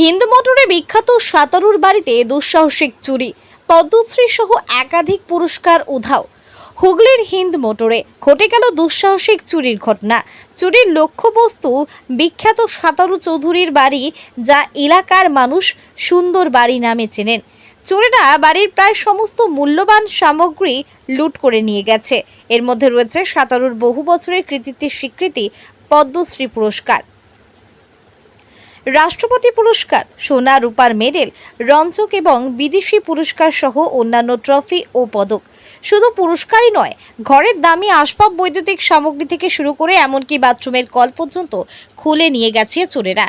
হিন্দু মোটরে বিখ্যাত সাঁতারুর বাড়িতে দুঃসাহসিক চুরি, পদ্মশ্রী সহ একাধিক পুরস্কার উধাও। হুগলির হিন্দ মোটরে ঘটে গেল দুঃসাহসিক চুরির ঘটনা। চুরির লক্ষ্যবস্তু বিখ্যাত সাঁতারু চৌধুরীর বাড়ি যা এলাকার মানুষ সুন্দর বাড়ি নামে চেনেন। চোরেরা বাড়ির প্রায় সমস্ত মূল্যবান সামগ্রী লুট করে নিয়ে গেছে। এর মধ্যে রয়েছে সাঁতারুর বহু বছরের কৃতিত্বের স্বীকৃতি, পদ্মশ্রী পুরস্কার। রাষ্ট্রপতি পুরস্কার সোনা রূপার মেডেল রঞ্জক এবং বিদেশি পুরস্কার সহ অন্যান্য ট্রফি ও পদক। শুধু পুরস্কারই নয়, ঘরের দামি আসবাব বৈদ্যুতিক সামগ্রী থেকে শুরু করে এমনকি বাথরুমের কল পর্যন্ত খুলে নিয়ে গেছে চোরেরা।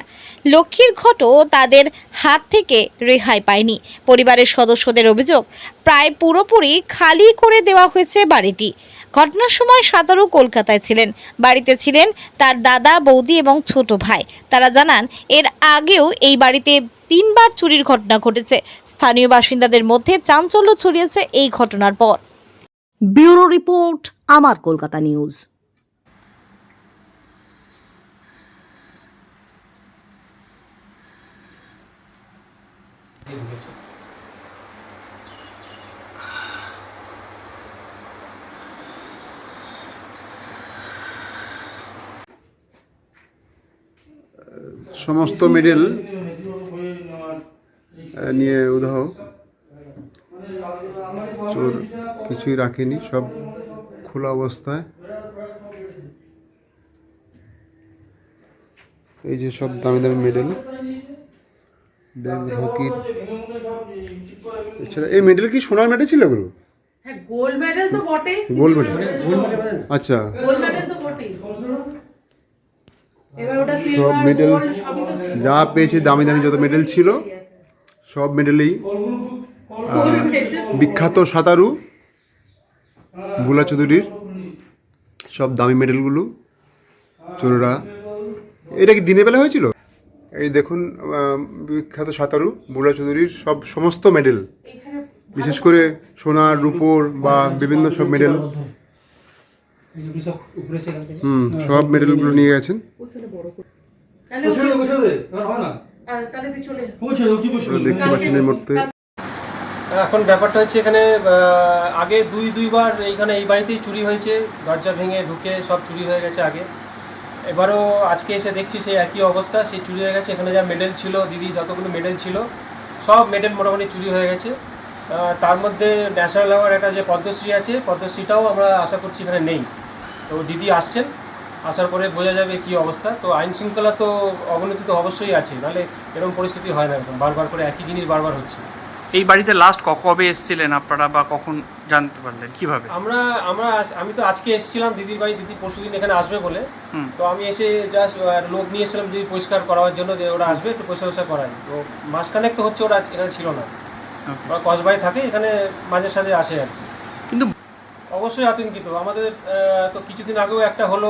লক্ষ্মীর ঘটও তাদের হাত থেকে রেহাই পায়নি। পরিবারের সদস্যদের অভিযোগ, প্রায় পুরোপুরি খালি করে দেওয়া হয়েছে বাড়িটি। ঘটনার সময় সাঁতারু কলকাতায় ছিলেন। বাড়িতে ছিলেন তার দাদা, বৌদি এবং ছোট ভাই। তারা জানান, এর আগেও এই বাড়িতে তিনবার চুরির ঘটনা ঘটেছে। স্থানীয় বাসিন্দাদের মধ্যে চাঞ্চল্য ছড়িয়েছে এই ঘটনার পর। ব্যুরো রিপোর্ট আমার কলকাতা নিউজ। সমস্ত মেডেল নিয়ে চোর। কিছুই রাখেনি সব খোলা অবস্থায়। এই যে সব দামি দামি মেডেল। ব্যাংক হকির। এছাড়া এই মেডেল কি সোনার মেডেল ছিল এগুলো? হ্যাঁ গোল্ড মেডেল তো বটেই। Gold medal. আচ্ছা। গোল্ড মেডেল তো বটেই। সব মেডেল গোল্ড সবই তো ছিল। যা পেয়েছে দামি দামি যত মেডেল ছিল সব মেডেলেই বিখ্যাত সাঁতারু। বুলা চৌধুরীর সব দামি মেডেলগুলো চোররা। এটা কি দিনের বেলা হয়েছিল? এই দেখুন বিখ্যাত সাঁতারু বুলা চৌধুরীর সব সমস্ত মেডেল। বিশেষ করে সোনার রূপোর বা বিভিন্ন সব মেডেল। হুম সব মেডেলগুলো নিয়ে গেছেন। দেখতে পাচ্ছেন এই মুহূর্তে। এখন ব্যাপারটা হচ্ছে এখানে আগে দুই, দুইবার এইখানে এই বাড়িতেই চুরি হয়েছে। দরজা ভেঙে ঢুকে সব চুরি হয়ে গেছে আগে। এবারও আজকে এসে দেখছি সেই একই অবস্থা, সেই চুরি হয়ে গেছে। এখানে যা মেডেল ছিল, দিদি যতগুলো মেডেল ছিল, সব মেডেল মোটামুটি চুরি হয়ে গেছে। তার মধ্যে ন্যাশনাল অ্যাওয়ার্ড একটা যে পদ্মশ্রী আছে, পদ্মশ্রীটাও আমরা আশা করছি এখানে নেই। তো দিদি আসছেন, আসার পরে বোঝা যাবে কি অবস্থা। তো আইন শৃঙ্খলা তো অবনতি তো অবশ্যই আছে, নাহলে এরকম পরিস্থিতি হয় না, বারবার করে একই জিনিস বারবার হচ্ছে। এই বাড়িতে লাস্ট কবে এসেছিলেন আপনারা বা কখন জানতে পারলেন? কীভাবে? আমরা আমরা আমি তো আজকে এসেছিলাম দিদির বাড়ি দিদি পরশুদিন এখানে আসবে বলে। তো আমি এসে জাস্ট লোক নিয়ে এসেছিলাম দিদি পরিষ্কার করার জন্য যে ওরা আসবে একটু পরিষ্কার পরিষ্কার করাই তো মাঝখানেক তো হচ্ছে ওরা এখানে ছিল না. ওরা কসবাই থাকে এখানে মাঝে সাঝে আসে আর কি। কিন্তু অবশ্যই আতঙ্কিত। আমাদের তো কিছুদিন আগেও একটা হলো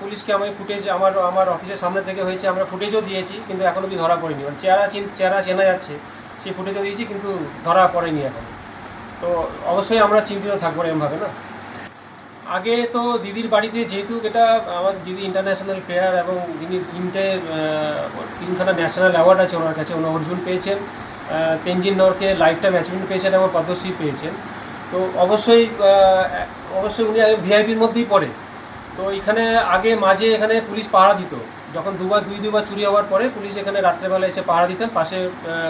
পুলিশকে আমি ফুটেজ আমার আমার অফিসের সামনে থেকে হয়েছে আমরা ফুটেজও দিয়েছি কিন্তু এখন অব্দি ধরা পড়েনি। মানে চেহারা চেহারা চেনা যাচ্ছে। সেই ফুটেজও দিয়েছি, কিন্তু ধরা পড়েনি এখন। তো অবশ্যই আমরা চিন্তিত থাকব এমভাবে না? আগে তো দিদির বাড়িতে যেহেতু এটা আমার দিদি ইন্টারন্যাশনাল প্লেয়ার এবং তিনি তিনটে তিনখানা ন্যাশনাল অ্যাওয়ার্ড আছে ওনার কাছে। ওনার অর্জুন পেয়েছেন Tenzing Norgay lifetime achievement পেয়েছেন এবং পদ্মশ্রী পেয়েছেন। তো অবশ্যই অবশ্যই উনি ভিআইপির মধ্যেই পড়ে। তো এখানে আগে মাঝে এখানে পুলিশ পাহারা দিত। যখন দুবার দুই দুবার চুরি হওয়ার পরে পুলিশ এখানে রাত্রেবেলা এসে পাহারা দিতেন। পাশে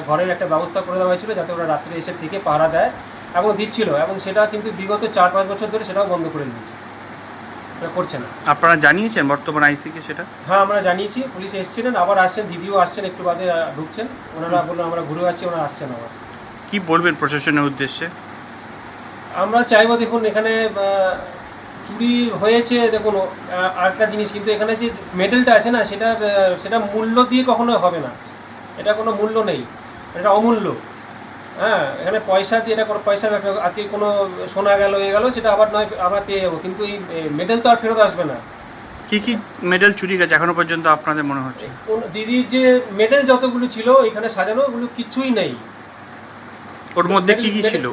ঘরের একটা ব্যবস্থা করে দেওয়া হয়েছিল যাতে ওরা রাত্রে এসে থেকে পাহারা দেয় এবং দিচ্ছিল এবং সেটা কিন্তু বিগত চার পাঁচ বছর ধরে সেটাও বন্ধ করে দিয়েছে। করছে না। আপনারা জানিয়েছেন বর্তমান আইসিকে সেটা? হ্যাঁ আমরা জানিয়েছি। পুলিশ এসেছিলেন আবার আসছেন দিদিও আসছেন একটু বাদে ঢুকছেন। ওনারা বললেন আমরা ঘুরে আসছি ওনারা আসছেন আবার। কি বলবেন প্রশাসনের উদ্দেশ্যে? আমরা চাইব দেখুন এখানে চুরি হয়েছে দেখুন আরেকটা জিনিস কিন্তু এখানে যে মেডেলটা আছে না সেটার সেটা মূল্য দিয়ে কখনো হবে না। এটা কোনো মূল্য নেই এটা অমূল্য। হ্যাঁ এখানে পয়সা দিয়ে এটা কোনো পয়সা আজকে কোনো শোনা গেল এ গেল সেটা আবার নয় আবার পেয়ে যাব। কিন্তু এই মেডেল তো আর ফেরত আসবে না। কি কি মেডেল চুরি গেছে এখনও পর্যন্ত আপনাদের মনে হচ্ছে? দিদির যে মেডেল যতগুলো ছিল এখানে সাজানো ওগুলো কিছুই নেই। ওর মধ্যে কি কি ছিল?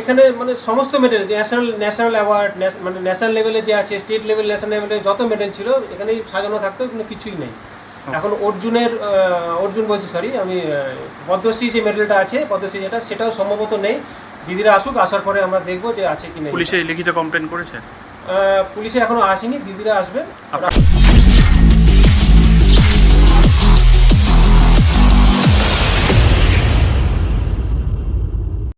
এখানে মানে সমস্ত মেডেল ন্যাশনাল ন্যাশনাল অ্যাওয়ার্ড মানে ন্যাশনাল লেভেলে যে আছে স্টেট লেভেল ন্যাশনাল লেভেলে যত মেডেল ছিল এখানেই সাজানো থাকতো কোনো কিছুই নেই। এখন অর্জুনের অর্জুন বলছি সরি আমি পদ্মশ্রী যে মেডেলটা আছে পদ্মশ্রী যেটা সেটাও সম্ভবত নেই। দিদিরা আসুক আসার পরে আমরা দেখব যে আছে কি নেই। পুলিশে লিখিত কমপ্লেন করেছে? পুলিশে এখনও আসেনি দিদিরা আসবে